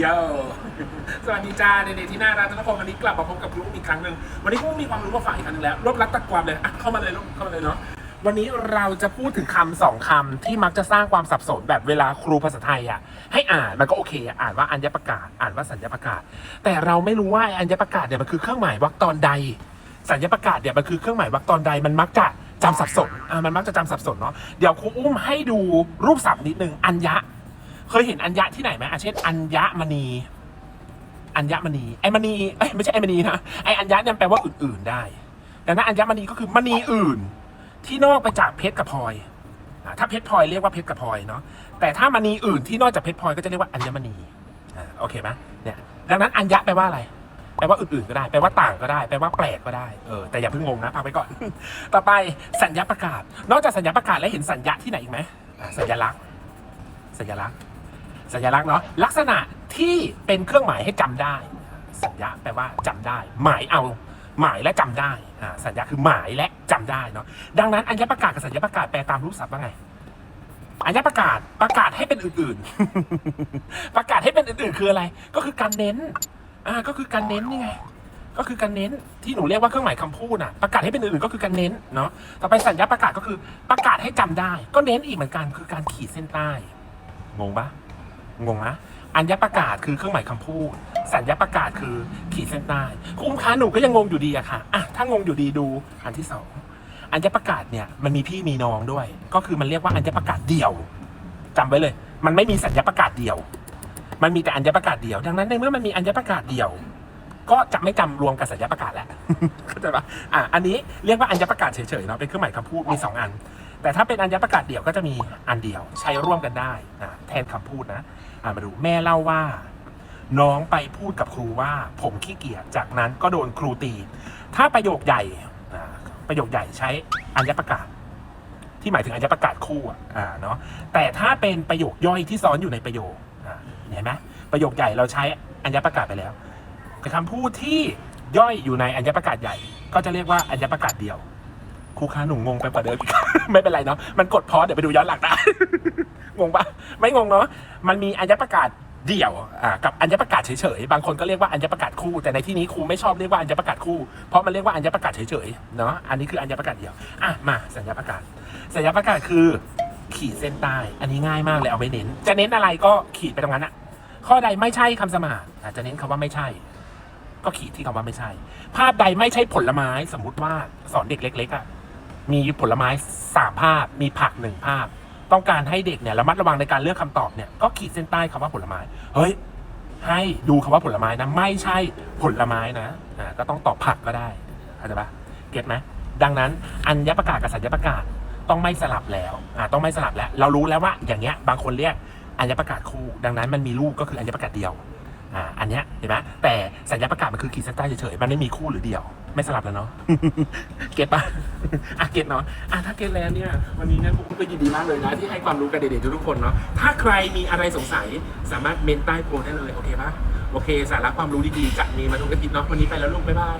โยสวัสดีจ้าเด็กๆที่น่ารักทุกคนวันนี้กลับมาพบกับครูอีกครั้งหนึ่งวันนี้ครูมีความรู้มาฝากอีกครั้งนึงแล้วรบรัดตัดความเลยอะเข้ามาเลยลูกเข้ามาเลยเนาะวันนี้เราจะพูดถึงคำสองคำที่มักจะสร้างความสับสนแบบเวลาครูภาษาไทยอะให้อ่านมันก็โอเคอ่านว่าอัญญประกาศ อ่านว่าสัญญประกาศ แต่เราไม่รู้ว่าอ้อัญญประกาศเนี่ยมันคือเครื่องหมายวรรคตอนใด สัญญประกาศเนี่ยมันคือเครื่องหมายวรรคตอนใดมันมักจะจำสับสนอ่ามันมักจะจำสับสนเนาะเดี๋ยวครูอุ้มให้ดูรูปศัพท์นิดนึงอัญญะ เคยเห็นอัญญะที่ไหนไหมอาเช่นอัญญมณี อัญมณีไอ้มณีเอ้ไม่ใช่ไอ้มณีนะไอ้อัญญะเนี่ยแปลว่าอื่นๆได้ดังนั้นอัญมณีก็คือมณีอื่น ที่นอกไปจากเพชรกับพลอยถ้าเพชรพลอยเรียกว่าเพชรกับพลอยเนาะแต่ถ้ามณีอื่นที่นอกจากเพชรพลอยก็จะเรียกว่าอัญมณีโอเคไหมเนี่ยดังนั้นอัญญะแปลว่าอะไรแปลว่าอื่นๆก็ได้แปลว่าต่างก็ได้แปลว่าแปลกก็ได้เออแต่อย่าเพิ่งงงนะพักไปก่อน ต่อไปสัญญาประกาศ นอกจากสัญญาประกาศแล้วเห็นสัญญาที่ไหนอีกไหมสัญลักษณ์ สัญลักษณ์ สัญลักษณ์เนาะลักษณะที่เป็นเครื่องหมายให้จำได้ สัญญาแปลว่าจำได้ หมายเอา หมายและจำได้อ่าสัญญาคือหมายและจำได้เนาะดังนั้นอัญญประกาศกับสัญญาประกาศแปลตามรูปศัพท์ว่าไงอัญญประกาศประกาศให้เป็นอื่นๆ ประกาศให้เป็นอื่นๆคืออะไร ก็คือการเน้นอ่าก็คือการเน้นนี่ไงก็คือการเน้นที่หนูเรียกว่าเครื่องหมายคำพูดน่ะประกาศให้เป็นอื่นๆก็คือการเน้นเนาะต่อไปสัญญาประกาศก็คือประกาศให้จำได้ ก็เน้นอีกเหมือนกันคือการขีดเส้นใต้งงปะ งงนะอัญญประกาศคือเครื่องหมายคำพูด สัญญาประกาศคือขีดเส้นใต้คุณค้าหนูก็ยังงงอยู่ดีอะค่ะอะถ้างงอยู่ดีดูอันที่สองอัญญประกาศเนี่ยมันมีพี่มีน้องด้วย ก็คือมันเรียกว่าอัญญประกาศเดี่ยวจำไว้เลย มันไม่มีสัญญาประกาศเดี่ยว มันมีแต่อัญญประกาศเดี่ยว ดังนั้นในเมื่อมันมีอัญญประกาศเดี่ยว ก็จะไม่จำรวมกับสัญญาประกาศแล้วเข้าใจปะอะอันนี้เรียกว่าอัญญประกาศเฉยๆเนาะเป็นเครื่องหมายคำพูดมีสองอัน แต่ถ้าเป็นอัญญประกาศเดี่ยวก็จะมีอันเดียวใช้ร่วมกันได้อะแทนคำพูดนะมาดูแม่เล่าว่า น้องไปพูดกับครูว่า ผมขี้เกียจจากนั้นก็โดนครูตี ถ้าประโยคใหญ่ประโยคใหญ่ใช้อัญญประกาศ ที่หมายถึงอัญญประกาศคู่อะอ่าเนาะแต่ถ้าเป็นประโยคย่อยที่ซ้อนอยู่ในประโยคอ่เห็นไหมประโยคใหญ่เราใช้อัญญประกาศไปแล้วแต่คำพูดที่ย่อยอยู่ในอัญญประกาศใหญ่ ก็จะเรียกว่าอัญญประกาศเดียว ครูคะหนูงงไปกว่าเดิม ไม่เป็นไรเนาะมันกดพอเดี๋ยวไปดูย้อนหลังได้ งงปะไม่งงเนาะมันมีอัญญประกาศเดี่ยวอ่ากับอัญญประกาศเฉยๆบางคนก็เรียกว่าอัญญประกาศคู่ แต่ในที่นี้ครูไม่ชอบเรียกว่าอัญญประกาศคู่เพราะมันเรียกว่าอัญญประกาศเฉยๆเนาะอันนี้คืออัญญประกาศเดี่ยวอะมาสัญญาประกาศ สัญญาประกาศคือขีดเส้นใต้อันนี้ง่ายมากเลยเอาไว้เน้น จะเน้นอะไรก็ขีดไปตรงนั้นอะข้อใดไม่ใช่คำสมาธิจะเน้นคำว่าไม่ใช่ ก็ขีดที่คำว่าไม่ใช่ ภาพใดไม่ใช่ผลไม้สมมุติว่าสอนเด็กเล็กๆอะ มีผลไม้สามภาพ มีผักหนึ่งภาพ ต้องการให้เด็กเนี่ยระมัดระวังในการเลือกคำตอบเนี่ยก็ขีดเส้นใต้คำว่าผลไม้ เฮ้ย ให้ดูคำว่าผลไม้นะ ไม่ใช่ผลไม้นะอ่าก็ต้องตอบผักก็ได้เข้าใจปะเก็ตไหมดังนั้นอัญญประกาศกับสัญญประกาศต้องไม่สลับแล้วอ่าต้องไม่สลับแล้ว เรารู้แล้วว่าอย่างเงี้ยบางคนเรียกอัญญประกาศคู่ ดังนั้นมันมีลูกก็คืออัญญประกาศเดียวอ่าอันเนี้ยเห็นไหมแต่สัญญาประกาศมันคือขีดเส้นใต้เฉยๆมันไม่มีคู่หรือเดียว ไม่สลับแล้วเนาะ เก็ตปะอะเก็ตเนาะอะถ้าเก็ตแล้วเนี่ย วันนี้เนี่ยผมก็ยินดีมากเลยนะ ที่ให้ความรู้กับเด็กๆทุกๆคนเนาะ ถ้าใครมีอะไรสงสัยสามารถเมนใต้โพสต์ได้เลย โอเคปะโอเค สาระความรู้ดีๆจะมีมาทุกอาทิตย์เนาะ วันนี้ไปแล้วลูก บ๊ายบาย